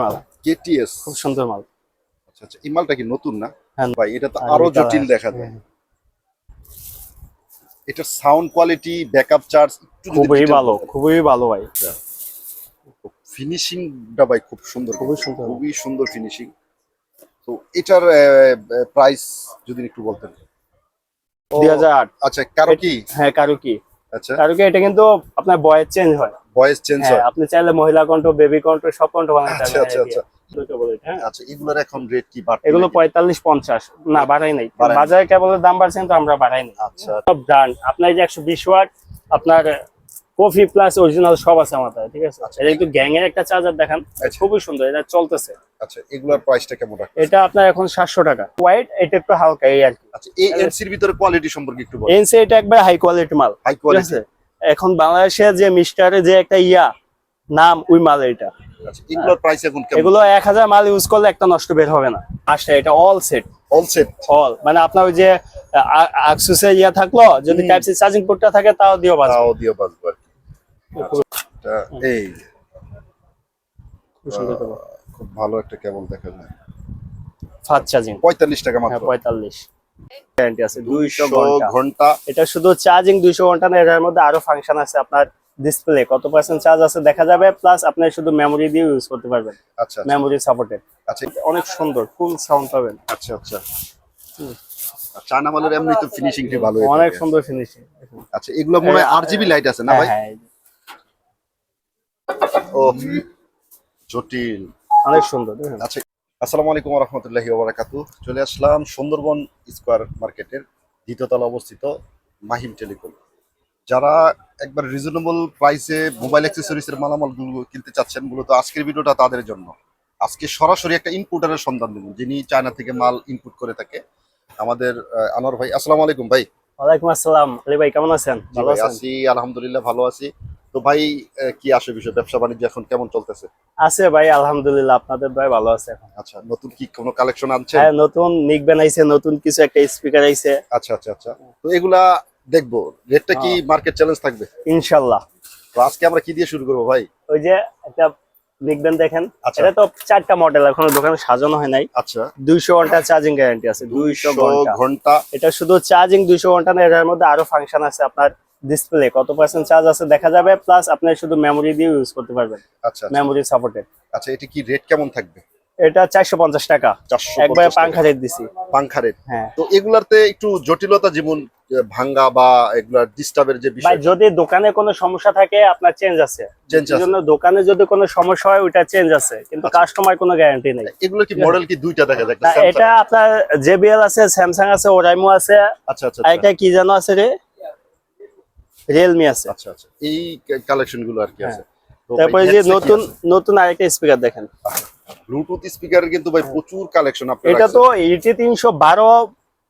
মাল। কেটিএস খুব সুন্দর মাল। আচ্ছা আচ্ছা এই মালটা কি নতুন না? হ্যাঁ। ভাই এটা তো আরও জটিল দেখা যায়। হ্যাঁ, এটার সাউন্ড কোয়ালিটি ব্যাকআপ চার্জ খুবই ভালো খুবই ভালো ভাই। ফিনিশিংটা ভাই খুব সুন্দর। খুবই সুন্দর। খুবই সুন্দর ফিনিশিং তো এটার প্রাইস যদি একটু বলতেন। দুই হাজার আট। আচ্ছা কারও কি? হ্যাঁ কারও কি? আচ্ছা। কারও কি? এটা কিন্তু আপনার বয়েস চেঞ্জ হয়। ভয়েস চেঞ্জ হ্যাঁ আপনি চাইলে মহিলা কণ্ঠ বেবি কণ্ঠ সব কণ্ঠ বানাতে আচ্ছা আচ্ছা আচ্ছা। হ্যাঁ। আচ্ছা এগুলোর এখন রেট কি বাড়তি এগুলো নাকি? পঁয়তাল্লিশ পঞ্চাশ। না বাড়াই নাই। বাজারে দাম বাড়ছে কিন্তু আমরা বাড়াই নাই। আচ্ছা। সব ব্র্যান্ড আপনার যে একশো বিশ ওয়াট আপনার কফি প্লাস অরিজিনাল সব আছে আমাদের ঠিক আছে? আচ্ছা। এটা একটু গ্যাং এর একটা চার্জার দেখান। আচ্ছা। খুবই সুন্দর এটা চলতেছে। আচ্ছা এগুলোর প্রাইসটা কেমন রাখেন এটা আপনার এখন সাতশো টাকা। হোয়াইট এটা একটু হালকা এই আর কি। আচ্ছা এই এনসির ভিতরে কোয়ালিটি সম্পর্কে একটু বলুন। এনসি এটা একবার হাই কোয়ালিটি মাল। হাই কোয়ালিটি এখন বাংলাদেশে যে মিস্টারের যে একটা ইয়া নাম ওই মাল এটা। আচ্ছা এগুলো এক হাজার মাল ইউজ করলে একটা নষ্ট বের হবে না। আসলে এটা all set all set all মানে আপনার ওই যে আকসুসের ইয়া থাকল যদি হুম। টাইপ সি চার্জিং পোর্টটা থাকে তাও দিও বাজবে তাও দিয়ে বাজবো আর কি। আচ্ছা, এটা এই খুব সুন্দর করে। খুব ভালো একটা কেবল দেখা যায়। ফাস্ট চার্জিং পঁয়তাল্লিশ টাকা হ্যাঁ মাত্র। গ্যারান্টি আছে দুইশো দুইশো ঘণ্টা। ঘণ্টা। এটা শুধু চার্জিং দুইশো ঘণ্টা না এটার মধ্যে আরও ফাংশন আছে আপনার ডিসপ্লে কত পার্সেন্ট চার্জ আছে দেখা যাবে প্লাস আপনি শুধু মেমোরি দিয়ে ইউজ করতে পারবেন। আচ্ছা আচ্ছা, মেমোরি সাপোর্টেড আচ্ছা। অনেক সুন্দর ফুল সাউন্ড পাবেন। আচ্ছা আচ্ছা। চায়না মালের এমনি তো ফিনিশিংটি ভালো হয়ে অনেক সুন্দর ফিনিশিং আচ্ছা এগুলো মনে হয় আরজিবি লাইট আছে না ভাই? হ্যাঁ ও জটিল। অনেক সুন্দর আচ্ছা। আসসালামু আলাইকুম রহমতুল্লাহি ওবারাকাতু। চলে আসলাম সুন্দরবন স্কোয়ার মার্কেটের দ্বিতীয়তলা অবস্থিত মাহিম টেলিকম। যারা একবার রিজনেবল প্রাইসে মোবাইল অ্যাক্সেসরিজের মালামালগুলো কিনতে চাচ্ছেন মূলত আজকের ভিডিওটা তাদের জন্য। আজকে সরাসরি একটা ইনপুটারের সন্ধান দেবেন যিনি চায়না থেকে মাল ইনপুট করে থাকে। আমাদের আনোয়ার ভাই আসসালামু আলাইকুম ভাই। ওয়ালাইকুম আসসালাম। আলী ভাই কেমন আছেন? ভালো আছি আলহামদুলিল্লাহ ভালো আছি। তো ভাই কি আসে বিষয়? ব্যবসা বাণিজ্য এখন কেমন চলতেছে? আছে ভাই আলহামদুলিল্লাহ আপনাদের ভাই ভালো আছে এখন। আচ্ছা নতুন কি কোনো কালেকশন আনছেন? হ্যাঁ নতুন নিক বানাইছে নতুন কিছু একটা স্পিকার আইছে। আচ্ছা আচ্ছা আচ্ছা। তো এগুলা দেখব রেটটা কি। মার্কেট চ্যালেঞ্জ থাকবে? ইনশাল্লাহ। তো আজকে আমরা কি দিয়ে শুরু করব ভাই? ওই যে একটা লিখবেন দেখেন। আচ্ছা। এটা তো চারটা মডেল এখনও দোকানে সাজানো হয় নাই। আচ্ছা। দুইশো ঘণ্টা চার্জিং গ্যারান্টি আছে দুইশো ঘণ্টা। এটা শুধু চার্জিং দুইশো ঘণ্টা না এটার মধ্যে আরও ফাংশন আছে আপনার ডিসপ্লে কত পার্সেন্ট চার্জ আছে দেখা যাবে প্লাস আপনি শুধু মেমোরি দিয়ে ইউজ করতে পারবেন। আচ্ছা আচ্ছা। মেমোরি সাপোর্টেড আচ্ছা এটা কি রেট কেমন থাকবে? এটা চারশো পঞ্চাশ টাকা। একবার পাংখা রেট দিছি। পাংখা রেট হ্যাঁ। তো এগুলাতে একটু জটিলতা যেমন আহ, ভাঙ্গা বা এগুলা ডিস্টার্বের যে ভাই বিষয় যদি দোকানে কোনো সমস্যা থাকে আপনার চেঞ্জ আছে। চেঞ্জ আছে। জন্য দোকানে যদি কোনো সমস্যা হয় ওইটা চেঞ্জ আছে। কিন্তু আচ্ছা। কাস্টমার কোনো গ্যারান্টি নেই। এগুলো কি মডেল কি দুইটা দেখা যায়? Samsung- এটা আপনার জেবিএল আছে স্যামসাং আছে ওরাইমো আছে। আচ্ছা আচ্ছা আচ্ছা। এটা কি জানো আছে রে? রিয়েলমি আছে। আচ্ছা আচ্ছা। এই কালেকশনগুলো আর কি হ্যাঁ। আছে। তারপরে যে নতুন নতুন আরেকটা স্পিকার দেখেন। ব্লুটুথ স্পিকারের কিন্তু ভাই প্রচুর কালেকশন আপনার এটা তো এইটি তিনশো বারো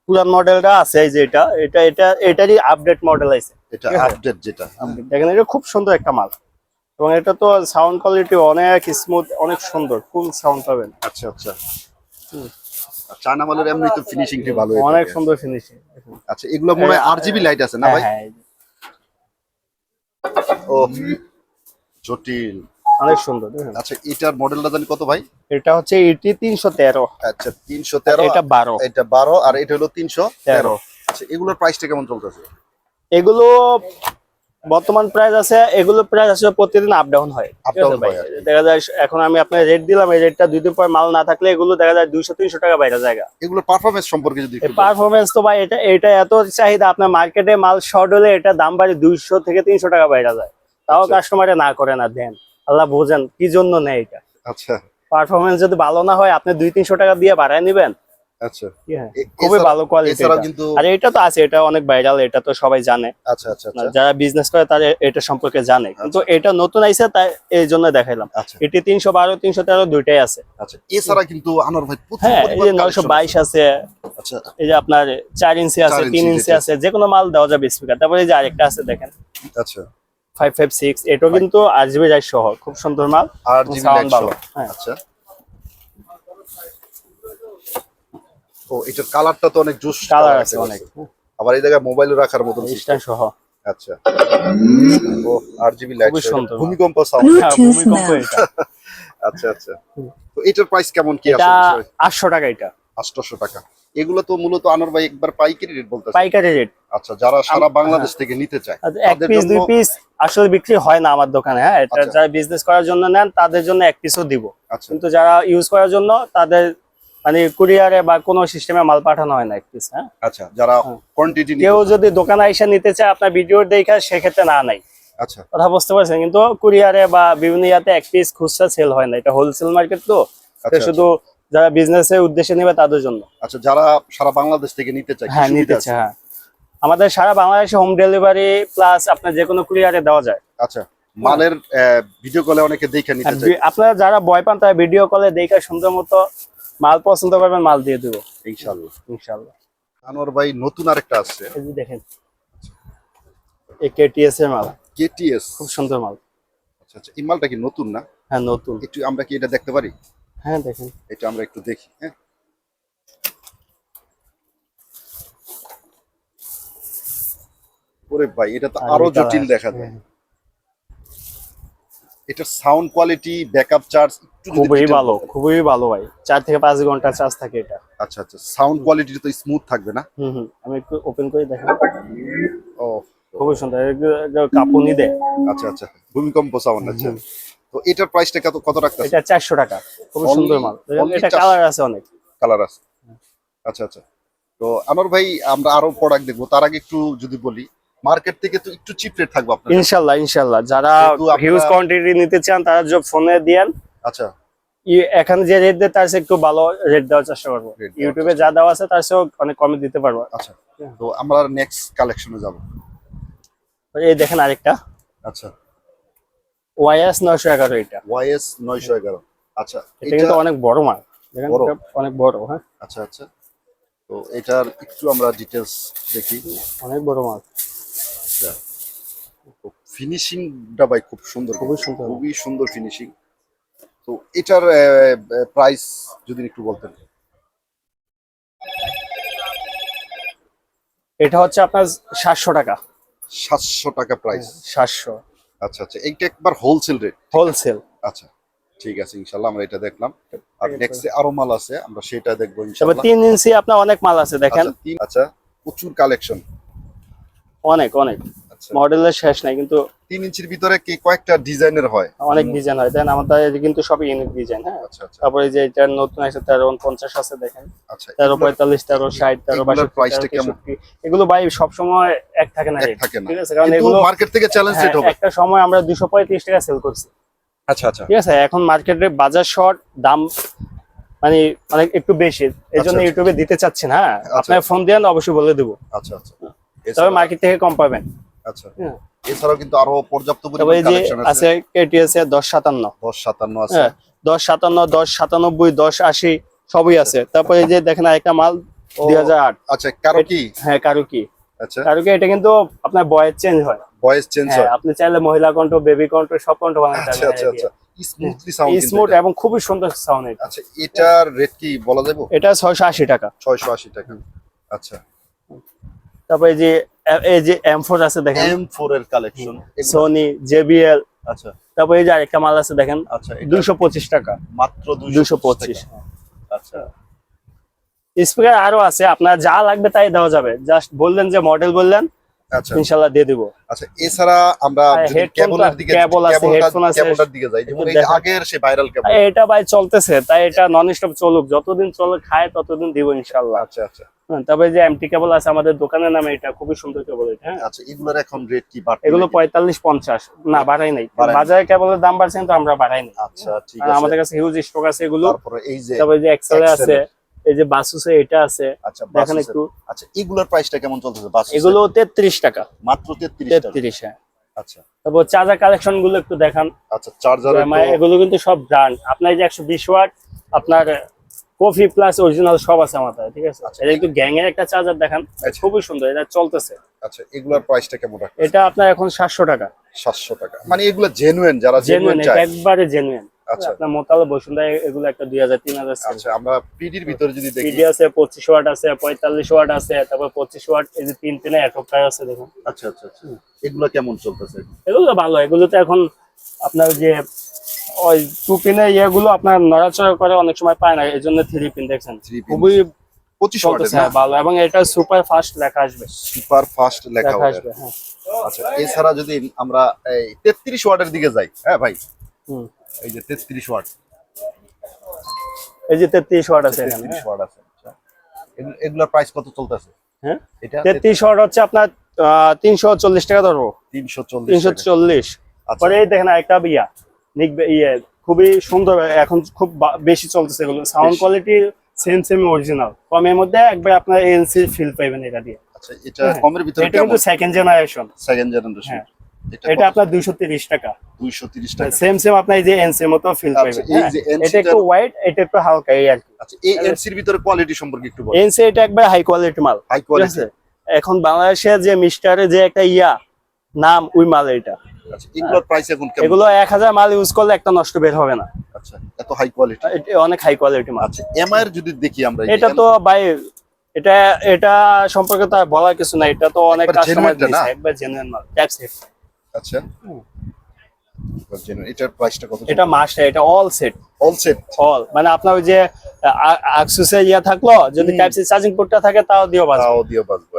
পুরান মডেলটা আছে এই যে এটা। এটা এটা এটারই আপডেট মডেল আছে। এটা। আপডেট যেটা। দেখেন এটা খুব সুন্দর একটা মাল। এবং এটা তো সাউন্ড কোয়ালিটি অনেক স্মুথ অনেক সুন্দর। ফুল সাউন্ড পাবেন। আচ্ছা আচ্ছা। আর চায়না মালের এমনি তো ফিনিশিংটি ভালো অনেক সুন্দর ফিনিশিং আচ্ছা এগুলো মনে হয় আরজিবি লাইট আছে না ভাই? হ্যাঁ ও জটিল। অনেক সুন্দর আচ্ছা এটার মডেলটা জানি কত ভাই? এটা হচ্ছে এটি তিনশো তেরো। আচ্ছা তিনশো তেরো। এটা বারো। এটা বারো আর এটা হলো তিনশো তেরো। তেরো। আচ্ছা এগুলোর প্রাইসটা কেমন চলতেছে? এগুলো বর্তমান প্রাইস আছে এগুলো প্রাইস আসলে প্রতিদিন আপ ডাউন হয়? হয় দেখা যায় এখন আমি আপনার রেট দিলাম এই রেটটা দুই দিন পর মাল না থাকলে এগুলো দেখা যায় দুইশো তিনশো টাকা বাইরে জায়গা এগুলোর পারফরমেন্স সম্পর্কে যদি। পারফরমেন্স তো ভাই এটা এটা এত চাহিদা আপনার মার্কেটে মাল শর্ট হলে এটা দাম বাড়ে দুইশো থেকে তিনশো টাকা বাইরে যায় তাও আচ্ছা। কাস্টমারে না করে না দেন আল্লাহ বোঝেন কি জন্য নেয় এটা আচ্ছা পারফরমেন্স যদি ভালো না হয় আপনি দুই তিনশো টাকা দিয়ে বাড়ায় নিবেন আচ্ছা। হ্যাঁ, খুবই ভালো কোয়ালিটি কিন্তু আর এটা তো আছে এটা অনেক ভাইরাল এটা তো সবাই জানে। আচ্ছা আচ্ছা আচ্ছা। যারা বিজনেস করে তারা এটা সম্পর্কে জানে। কিন্তু এটা নতুন আইছে তাই এই জন্য দেখাইলাম। এটি তিনশো বারো তিনশো তেরো দুইটাই আছে। আচ্ছা এছাড়া কিন্তু আনোয়ার ভাই হ্যাঁ এই যে নয়শো বাইশ আছে। আচ্ছা। এই যে আপনার চার ইঞ্চি আছে তিন ইঞ্চি আছে যে কোনো মাল দেওয়া যাবে স্পিকার তারপরে এই যে আরেকটা আছে দেখেন। আচ্ছা। ফাইভ ফাইভ সিক্স এটাও কিন্তু আর জিবি রাইস সহ খুব সুন্দর মাল আর ভালো, হ্যাঁ। আচ্ছা। ও এটার কালারটা তো অনেক জোস কালার আছে অনেক। আবার এই জায়গায় মোবাইল রাখার মতন স্টার সহ। আচ্ছা। ও আর জিবি লাইট ভূমিকম্প সাউন্ড হ্যাঁ, ভূমিকম্প এটা। আচ্ছা আচ্ছা। তো এটার প্রাইস কেমন কি এটা আছে আটশো টাকা এটা। আটশোশো টাকা। এগুলো তো মূলত আনোয়ার ভাই একবার পাইকারি রেট বলতেছে। পাইকারি রেট আচ্ছা যারা সারা বাংলাদেশ থেকে নিতে চায় এক পিস দুই পিস আসলে বিক্রি হয় না আমার দোকানে হ্যাঁ? এটা আচ্ছা। যারা বিজনেস করার জন্য নেন তাদের জন্য এক পিসও দিব। আচ্ছা। কিন্তু যারা ইউজ করার জন্য তাদের মানে কুরিয়ারে বা কোনো সিস্টেমে মাল পাঠানো হয় না পিস হ্যাঁ? আচ্ছা যারা হ্যাঁ। কোয়ান্টিটি কেউ যদি দোকানে আইসা নিতে চায় আপনার ভিডিও দেখে সেক্ষেত্রে না নাই আচ্ছা। কথা বুঝতে পারছেন? কিন্তু কুরিয়ারে বা বিভিন্ন ইয়াতে এক পিস খুচরা সেল হয় না। এটা হোলসেল মার্কেট তো। আচ্ছা শুধু যারা বিজনেসের উদ্দেশ্যে নেবে তাদের জন্য। আচ্ছা যারা সারা বাংলাদেশ থেকে নিতে চায় হ্যাঁ নিতে? চায় হ্যাঁ। আমাদের সারা বাংলাদেশে হোম ডেলিভারি প্লাস আপনার যে কোনো কুরিয়ারে দেওয়া যায়। আচ্ছা মালের ভিডিও কলে অনেকে দেখে নিতে আর চায়। আপনারা যারা ভয় পান তারা ভিডিও কলে দেখে সুন্দর মতো মাল পছন্দ করবেন মাল দিয়ে দেবো। ইনশাআল্লাহ। ইনশাল্লাহ আনোয়ার ভাই নতুন আরেকটা আছে এই যে দেখেন এই কেটিএস এর মাল। কেটিএস খুব সুন্দর মাল। আচ্ছা আচ্ছা এই মালটা কি নতুন না? হ্যাঁ নতুন। একটু আমরা কি এটা দেখতে পারি? হ্যাঁ দেখেন। এটা আমরা একটু দেখি হ্যাঁ। ওরে ভাই এটা তো আরও জটিল দেখা যায়। হ্যাঁ, এটার সাউন্ড কোয়ালিটি ব্যাকআপ চার্জ খুবই ভালো খুবই ভালো ভাই। চার থেকে পাঁচ ঘণ্টা চার্জ থাকে এটা। আচ্ছা আচ্ছা। সাউন্ড কোয়ালিটি তো স্মুথ থাকবে না? হুম হুম। আমি একটু ওপেন করে দেখেন ও খুবই সুন্দর। কাঁপুনি দেয় আচ্ছা আচ্ছা। ভূমিকম্প সাউন্ড আচ্ছা। তো এটার প্রাইসটা কত কত রাখতে এটা চারশো টাকা। খুবই Only- সুন্দর মাল। এটা কালার আছে অনেক। কালার আছে। আচ্ছা আচ্ছা। তো আমার ভাই আমরা আরও প্রোডাক্ট দেখব। তার আগে একটু যদি বলি মার্কেট থেকে তো একটু চিপ রেট থাকবে আপনার ইনশাল্লাহ ইনশাল্লাহ। যারা হিউজ কোয়ান্টিটি নিতে চান তারা যে ফোনে দিয়েন। আচ্ছা। এখানে যে রেট দেয় তার চেয়ে একটু ভালো রেট দেওয়ার চেষ্টা করব। ইউটিউবে যা দেওয়া আছে তার চেয়েও অনেক কমে দিতে পারব। আচ্ছা। তো আমরা নেক্সট কালেকশনে যাব। এই দেখেন আরেকটা। আচ্ছা। ওয়াইএস নয়শো এগারো এটা। ওয়াইএস নয়শো এগারো। আচ্ছা এটা এটা কিন্তু অনেক বড় মাল। দেখেন অনেক বড় হ্যাঁ। আচ্ছা আচ্ছা। তো এটার একটু আমরা ডিটেলস দেখি। অনেক বড় মাল। ফিনিশিংটা ভাই খুব সুন্দর। খুবই সুন্দর। খুবই সুন্দর ফিনিশিং তো এটার প্রাইস যদি একটু বলতেন। এটা হচ্ছে আপনার সাতশো টাকা। সাতশো টাকা প্রাইস সাতশো। আচ্ছা আচ্ছা। এইটা একবার হোলসেল রেট হোলসেল আচ্ছা ঠিক আছে ইনশাল্লাহ আমরা এটা দেখলাম। আর নেক্সট আরও মাল আছে আমরা সেটা দেখব ইনশাল্লাহ। তিন ইঞ্চি আপনার অনেক মাল আছে দেখেন। আচ্ছা, তিন- আচ্ছা প্রচুর কালেকশন অনেক অনেক। আচ্ছা। মডেলের শেষ নাই কিন্তু তিন ইঞ্চির ভিতরে কি কয়েকটা ডিজাইনের হয়? অনেক ডিজাইন হয়। দেন আমাদের এই কিন্তু সব ইউনিক ডিজাইন হ্যাঁ? আচ্ছা আচ্ছা। তারপরে যে এটা নতুন আছে তেরো পঞ্চাশ আছে দেখেন। তেরো পঁয়তাল্লিশ তেরো ষাট তেরো? এগুলো ভাই সবসময় এক থাকে না এক থাকে না। ঠিক আছে? কারণ এগুলো মার্কেট থেকে চ্যালেঞ্জ একটা সময় আমরা দুশো পঁয়ত্রিশ টাকা সেল করছি। আচ্ছা আচ্ছা। ঠিক আছে? এখন মার্কেটে বাজার শর্ট দাম মানে অনেক একটু বেশি। এই জন্য। ইউটিউবে দিতে চাচ্ছি না হ্যাঁ। আপনার ফোন দিয়ে অবশ্যই বলে দেবো। আচ্ছা আচ্ছা। তবে মার্কেট থেকে কম পাবেন। আচ্ছা। হ্যাঁ। এছাড়াও কিন্তু আরও পর্যাপ্ত তবে পরিমাণ কালেকশন আছে। কেটিএস এর আছে। হ্যাঁ সবই আছে। তারপরে এই যে দেখেন একটা মাল ও, দুই হাজার আট। আচ্ছা কারও কি হ্যাঁ কারু কি আচ্ছা। কারু কি এটা কিন্তু আপনার বয়েস চেঞ্জ হয়। ভয়েস চেঞ্জ হ্যাঁ হয়। আপনি চাইলে মহিলা কণ্ঠ বেবি কণ্ঠ সব কণ্ঠ বানাতে আচ্ছা আচ্ছা আচ্ছা। স্মুথলি সাউন্ড স্মুথ এবং খুবই সুন্দর সাউন্ড আচ্ছা এটার রেট কি বলা যাবে? এটা ছয়শো আশি টাকা। ছয়শো আশি টাকা। আচ্ছা। তারপরে যে এই যে এম ফোর আছে দেখেন। এম ফোর এর কালেকশন সোনি জেবিএল আচ্ছা। তারপর এই যে আরেকটা মাল আছে দেখেন আচ্ছা এটা দুইশো পঁচিশ টাকা। মাত্র দুইশো পঁচিশ আচ্ছা। স্পিকার আরও আছে আপনার যা লাগবে তাই দেওয়া যাবে। জাস্ট বললেন যে মডেল বললেন আচ্ছা। ইনশাল্লাহ দিয়ে দিব। আচ্ছা এছাড়া আমরা কেবলের দিকে cable আছে, headphone আছে। কেবলটার দিকে যাই যেমন এই আগের সে ভাইরাল কেবল এটা ভাই চলতেছে তাই এটা নন স্টপ চলুক। যতদিন চলে খায় ততদিন দিব ইনশাল্লাহ আচ্ছা আচ্ছা। হ্যাঁ, তারপরে যে এমটি কেবল আছে আমাদের দোকানের নামে এটা খুবই সুন্দর কেবল এটা হ্যাঁ। আচ্ছা এগুলোর এখন রেট কি বাড়ছে এগুলো নাকি? পঁয়তাল্লিশ পঞ্চাশ না বাড়াই নাই। বাজারে কেবলের দাম বাড়ছে কিন্তু আমরা বাড়াই নাই। আচ্ছা ঠিক আছে। আমাদের কাছে হিউজ স্টক আছে এগুলো। তারপরে এই যে তারপরে যে এক্সেল আছে। এই যে বাসুসে এটা আছে আচ্ছা দেখেন একটু। আচ্ছা এগুলোর প্রাইসটা কেমন চলতেছে বাস এগুলো তেত্রিশ টাকা। মাত্র 33 টাকা। তেত্রিশ হ্যাঁ। আচ্ছা। তারপর চার্জার কালেকশনগুলো একটু দেখান। আচ্ছা চার্জার মানে এগুলো কিন্তু সব ব্র্যান্ড আপনার যে একশো বিশ ওয়াট আপনার কফি প্লাস অরিজিনাল সব আছে আমাদের ঠিক আছে? আচ্ছা। এটা একটু গ্যাং এর একটা চার্জার দেখান আচ্ছা। খুবই সুন্দর এটা চলতেছে। আচ্ছা এগুলোর প্রাইসটা কেমন রাখা এটা আপনার এখন সাতশো টাকা। 700 টাকা। মানে এগুলো জেনুইন যারা জেনুইন চায়। একবারে জেনুইন আপনার মোতালে বসুন্ধরা এগুলো একটা দুই হাজার তিন হাজার আচ্ছা আমরা পিডির ভিতরে যদি দেখি। পিডি আছে পঁচিশ ওয়াট আছে পঁয়তাল্লিশ ওয়াট আছে তারপর পঁচিশ ওয়াট এই যে তিন তিনে অ্যাডপ্টার আছে দেখুন। আচ্ছা আচ্ছা আচ্ছা। এগুলো কেমন চলতেছে? এগুলো ভালো এগুলো তো এখন আপনার যে ওই টু পিনের ইয়েগুলো আপনার নড়াচড়া করে অনেক সময় পায় না এই জন্য থ্রি পিন দেখছেন খুবই পঁচিশ হ্যাঁ, ভালো এবং এটা সুপার ফাস্ট লেখা আসবে। সুপার ফাস্ট লেখা লেখা আসবে হ্যাঁ। আচ্ছা এছাড়া যদি আমরা এই তেত্রিশ ওয়াটের দিকে যাই হ্যাঁ ভাই? হুম। এই যে তেত্রিশ ওয়াট। এই যে তেত্রিশ ওয়াট আছে এখানে তেত্রিশ ওয়াট আছে আচ্ছা। এগুলো- এগুলোর প্রাইস কত চলতেছে? হ্যাঁ? এটা তেত্রিশ ওয়াট হচ্ছে আপনার তিনশো চল্লিশ টাকা ধরবো। তিনশো চল্লিশ তিনশো চল্লিশ। আচ্ছা। এই দেখেন একটা ইয়া নিক ইয়ে খুবই সুন্দর এখন খুব বেশি চলতেছে এগুলো। Sound quality same same original কমের মধ্যে একবার আপনার এনসি ফিল পাইবেন এটা দিয়ে। আচ্ছা এটা কমের ভিতরে এটা কিন্তু সেকেন্ড জেনারেশন সেকেন্ড জেনারেশন হ্যাঁ। এটা আপনার দুইশো তিরিশ টাকা। দুইশো তিরিশ টাকা। সেম সেম আপনার এই যে এনসি মতো ফিল এই। যে NC এটা একটু হোয়াইট এটা একটু হালকা এই আর কি। আচ্ছা এই এনসির ভিতরে কোয়ালিটি সম্পর্কে একটু বল এনসি এটা একবার হাই কোয়ালিটি মাল হাই কোয়ালিটি এখন বাংলাদেশের যে মিস্টারের যে একটা ইয়া নাম ওই মাল এটা। আচ্ছা এগুলোর প্রাইস এখন কেমন? এগুলো এক হাজার মাল ইউজ করলে একটা নষ্ট বের হবে না। আচ্ছা এত হাই কোয়ালিটি এটা অনেক হাই কোয়ালিটি মাল। আচ্ছা এমআই এর যদি দেখি আমরা এটা তো ভাই এটা এটা সম্পর্কে তো বলার কিছু নাই। এটা তো অনেক কাস্টমার দিয়েছে একবার জেনুইন মাল ট্যাক্স আচ্ছা। এটার প্রাইসটা কত এটা মাস্ট এটা all set all set all মানে আপনার ওই যে আকসুসের ইয়া থাকল যদি টাইপ সি চার্জিং পোর্টটা থাকে তাও দিও তাও বাজবো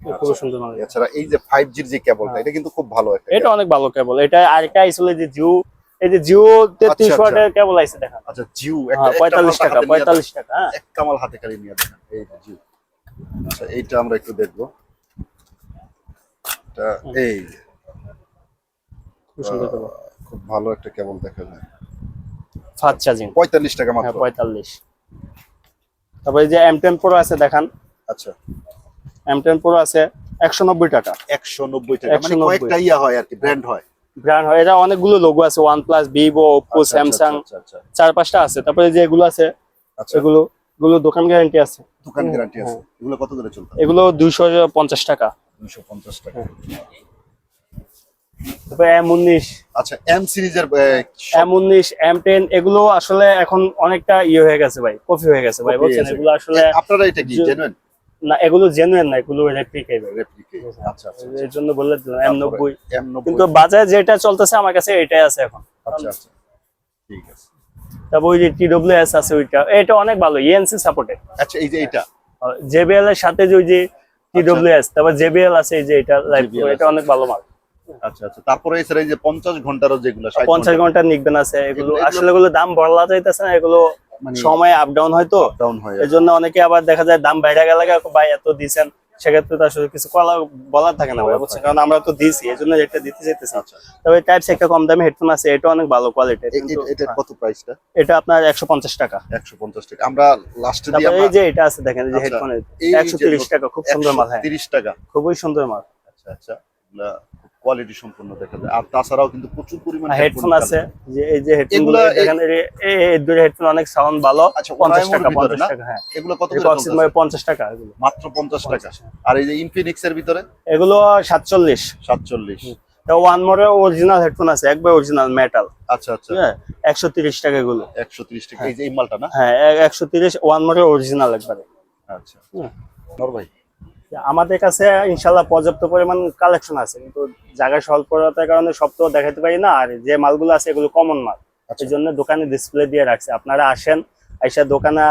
খুব সুন্দর মাল। এছাড়া এই যে ফাইভ জির যে কেবলটা এটা কিন্তু খুব ভালো একটা এটা অনেক ভালো কেবল এটা আরেকটা আইছিল যে জিও এই যে জিও তেত্রিশ আচ্ছা। ওয়াটের কেবল আইছে দেখা। আচ্ছা জিও হ্যাঁ পঁয়তাল্লিশ টাকা পঁয়তাল্লিশ টাকা হ্যাঁ। এক কামাল হাতে খালি নিয়ে দেখেন এই যে জিও আচ্ছা এইটা আমরা একটু দেখব। এটা এই খুব ভালো একটা কেবল দেখা যায়। Fast charging. পঁয়তাল্লিশ টাকা হ্যাঁ মাত্র। পঁয়তাল্লিশ। তারপরে এই যে এম টেন প্রো আছে দেখান। আচ্ছা। এম টেন প্রো আছে একশো নব্বই টাকা। একশো নব্বই টাকা মানে কয়েকটা ইয়া হয় আর কি ব্র্যান্ড হয়। ব্র্যান্ড হয়। এটা অনেকগুলো লোগো আছে প্লাস ভিভো ওপো আচ্ছা, আচ্ছা, স্যামসাং আচ্ছা চার পাঁচটা আছে। তারপরে যে এগুলো আছে আচ্ছা। এগুলো এগুলো দোকান গ্যারান্টি আছে। দোকান গ্যারান্টি আছে। এগুলো কত করে চলতে এগুলো দুইশো পঞ্চাশ টাকা। দুশো পঞ্চাশ টাকা। তারপরে এম উনিশ। আচ্ছা এম সিরিজের এম উনিশ এম টেন এগুলো আসলে এখন অনেকটা ইয়ে হয়ে গেছে ভাই কপি হয়ে গেছে ভাই Copy বুঝছেন? গেছে। এগুলো আসলে আপনারা এটা কি জেনুইন না এগুলো জেনুইন না এগুলো রেপ্লিকাই ভাই। আচ্ছা এর জন্য বললে এম নব্বই। কিন্তু বাজারে যেটা চলতেছে আমার কাছে এটাই আছে এখন। আচ্ছা আচ্ছা। ঠিক আছে। তারপর ওই যে টিডব্লিউ এস আছে ওইটা এটা অনেক ভালো E ইএনসি সাপোর্টে আচ্ছা এই যে এটা জেবিএল এর সাথে যে ওই যে টিডব্লিউ এস তারপর জেবিএল আছে এই যে এটা লাইভ এটা অনেক ভালো মাল। আচ্ছা আচ্ছা। তারপরে এই যে ঘন্টারও যেগুলো 60 পঞ্চাশ ঘণ্টা ঘণ্টা নিকবেন আছে এগুলো আসলে এগুলো দাম বলা যাইতেছে না এগুলো মানে সময় আপ ডাউন হয় তো। ডাউন হয় জন্য অনেকে আবার দেখা যায় দাম বাইরে গেলে ভাই এত দিছেন সেক্ষেত্রে তো আসলে কিছু কলা বলার থাকে না ভাই বুঝছেন? কারণ আমরা তো দিছি এই জন্য এটা দিতে চাইতেছি। আচ্ছা। তবে টাইপস একটা কম দামি হেডফোন আছে এটা অনেক ভালো কোয়ালিটি কত প্রাইসটা এটা আপনার একশো পঞ্চাশ টাকা। একশো পঞ্চাশ টাকা। আমরা লাস্টে দিয়ে আমরা এই যে এটা আছে দেখেন এই যে আচ্ছা, হেডফোন যে তিরিশ টাকা খুব সুন্দর মাল হ্যাঁ। টাকা। খুবই সুন্দর মাল। আচ্ছা আচ্ছা। কোয়ালিটি সম্পূর্ণ দেখা যায়। আর তাছাড়াও কিন্তু প্রচুর পরিমাণে হেডফোন আছে। যে এই যে হেডফোন এগুলা এই- দুটো হেডফোন অনেক সাউন্ড ভালো। আচ্ছা, পঞ্চাশ ওরাইমোর টাকা ভিতরে পঞ্চাশ না? টাকা হ্যাঁ। এগুলো কত করে Proxima চলতেছে? পঞ্চাশ টাকা এগুলো। মাত্র পঞ্চাশ টাকা। আর এই যে ইনফিনিক্স এর ভিতরে? এগুলো সাতচল্লিশ। সাতচল্লিশ। তো ওয়ান মোরে অরিজিনাল হেডফোন আছে একবার অরিজিনাল মেটাল আচ্ছা আচ্ছা। হ্যাঁ একশো তিরিশ টাকা এগুলো। একশো তিরিশ টাকা। এই যে এই মালটা না? হ্যাঁ একশো তিরিশ ওয়ান মোরে অরিজিনাল একবারে। আচ্ছা। নর ভাই আমাদের কাছে ইনশাল্লাহ পর্যাপ্ত পরিমাণ কালেকশন আছে কিন্তু জায়গা স্বল্পতার কারণে সব তো দেখাতে পারি না আর যে মালগুলো আছে এগুলো কমন মাল। আচ্ছা। এই জন্য দোকানে ডিসপ্লে দিয়ে রাখছে। আপনারা আসেন আইসা দোকানে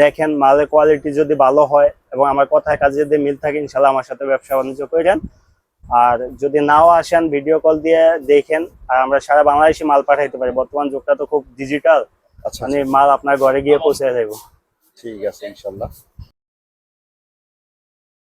দেখেন মালের কোয়ালিটি যদি ভালো হয় এবং আমার কথায় কাজে যদি মিল থাকে ইনশাল্লাহ আমার সাথে ব্যবসা বাণিজ্য করেন। আর যদি নাও আসেন ভিডিও কল দিয়ে দেখেন আর আমরা সারা বাংলাদেশে মাল পাঠাইতে পারি। বর্তমান যুগটা তো খুব ডিজিটাল আচ্ছা মানে মাল আপনার ঘরে গিয়ে পৌঁছে দেবো। ঠিক আছে ইনশাল্লাহ